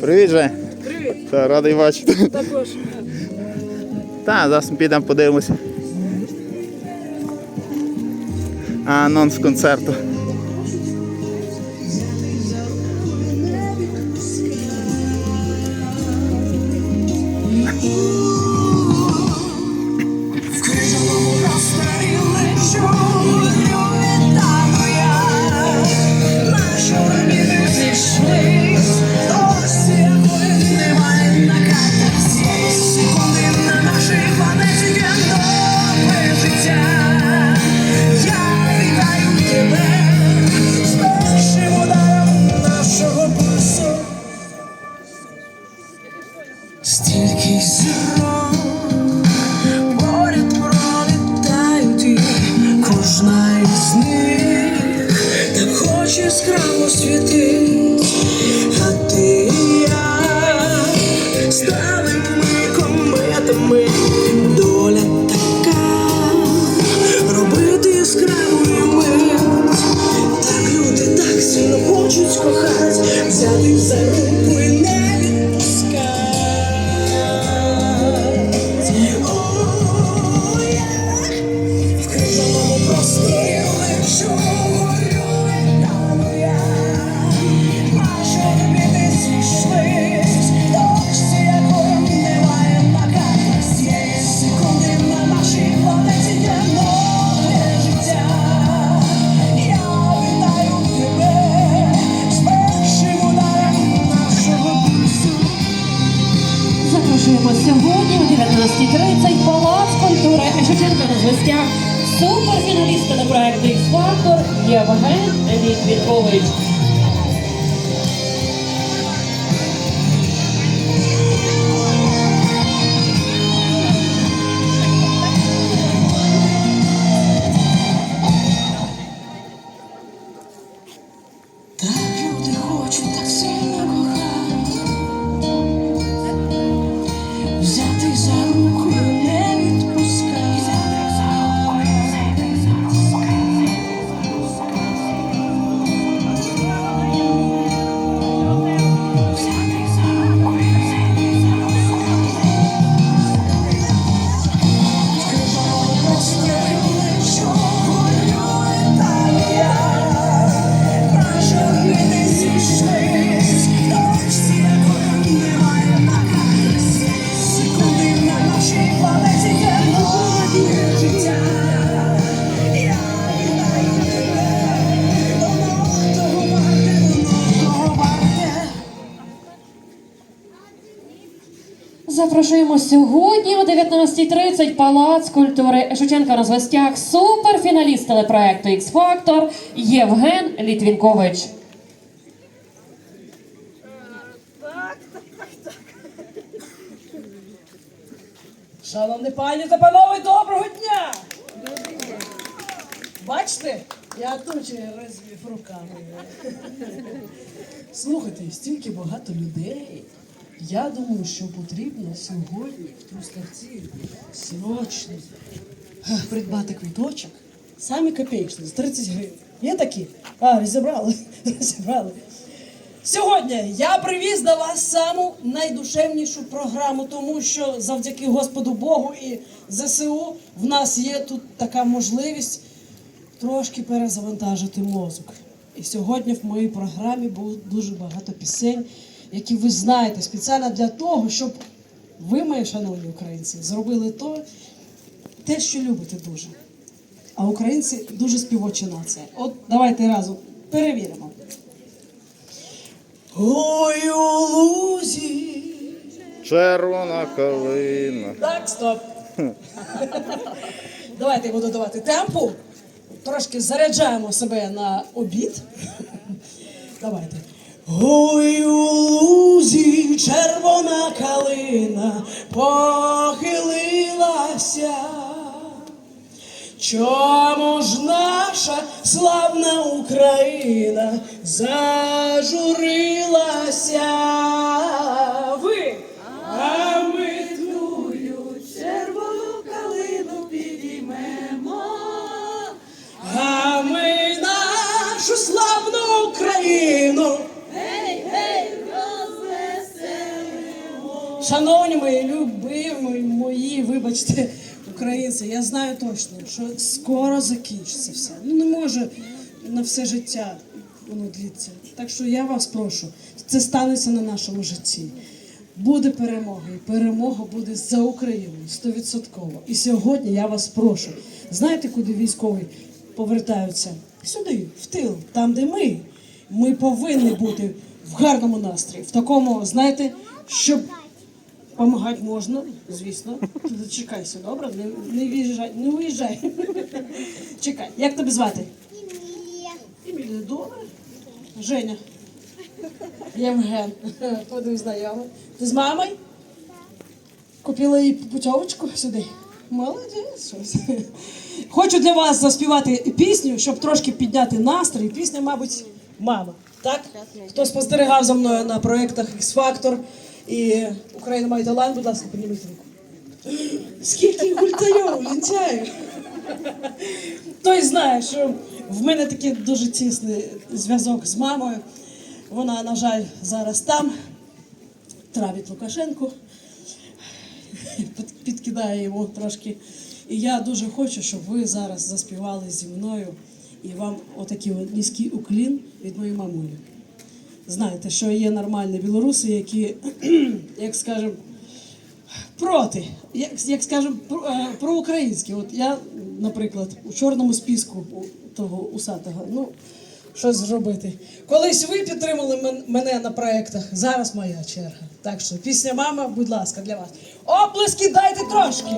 Привіт, Жень. Привіт. Та, радий бачити. Також. Та, зараз ми підемо подивимося. Анонс концерту. Запрошуємо сьогодні о 19.30 Палац культури Шевченка на звестях. Суперфіналіст телепроекту X-Factor Євген Літвінкович. Так люди хочуть так Запрошуємо сьогодні о 19.30 Палац культури Шевченка на звестях. Суперфіналіст телепроекту X-Factor Євген Літвінкович. Шановні пані та панове, доброго дня! Бачите, я тучі розвів руками. Слухайте, стільки багато людей. Я думаю, що потрібно сьогодні в Трускавці срочно е, придбати квіточок. Самі копеечні, з 30 гривень. Є такі? А, розібрали, розібрали. Сьогодні я привіз до вас саму найдушевнішу програму, тому що завдяки Господу Богу і ЗСУ в нас є тут така можливість трошки перезавантажити мозок. І сьогодні в моїй програмі було дуже багато пісень, які ви знаєте спеціально для того, щоб ви, мої шановні українці, зробили то, те, що любите дуже. А українці дуже співоча нація. От давайте разом перевіримо. Ой, у лузі. Червона калина. Так, стоп. Давайте я буду давати темпу. Трошки заряджаємо себе на обід. Давайте. Ой, у лузі червона калина похилилася. Чому ж наша славна Україна зажурилася? Ви, Шановні мої любимі, мої, вибачте, українці, я знаю точно, що скоро закінчиться все. Ну не може на все життя воно длиться. Так що я вас прошу, це станеться на нашому житті. Буде перемога, і перемога буде за Україною стовідсотково. І сьогодні я вас прошу. Знаєте, куди військові повертаються? Сюди, в тил, там, де ми. Ми повинні бути в гарному настрої, в такому, знаєте, щоб Помагати можна, звісно. Ти Зачекайся, добре? Не, не виїжджай, не уїжджай. Чекай, як тебе звати? Емілія. Емілія, добре. Женя. Євген. Ходи знайомий. Ти з мамою? Купила їй путьовочку сюди. Молодець. щось. Хочу для вас заспівати пісню, щоб трошки підняти настрій. Пісня, мабуть, мама. Так? Хто спостерігав за мною на проєктах X-Factor і Україна має талант, будь ласка, підніміть руку. Скільки гультайов, лінчаю. Той знає, що в мене такий дуже тісний зв'язок з мамою. Вона, на жаль, зараз там, травить Лукашенку, підкидає йому трошки. І я дуже хочу, щоб ви зараз заспівали зі мною і вам отакий от низький уклін від моєї мамулі. Знаєте, що є нормальні білоруси, які, як скажемо, проти, як, як скажемо, про, е, проукраїнські. От я, наприклад, у чорному списку того усатого, ну, щось зробити. Колись ви підтримали мене на проєктах, зараз моя черга. Так що пісня мама, будь ласка, для вас. Оплески дайте трошки.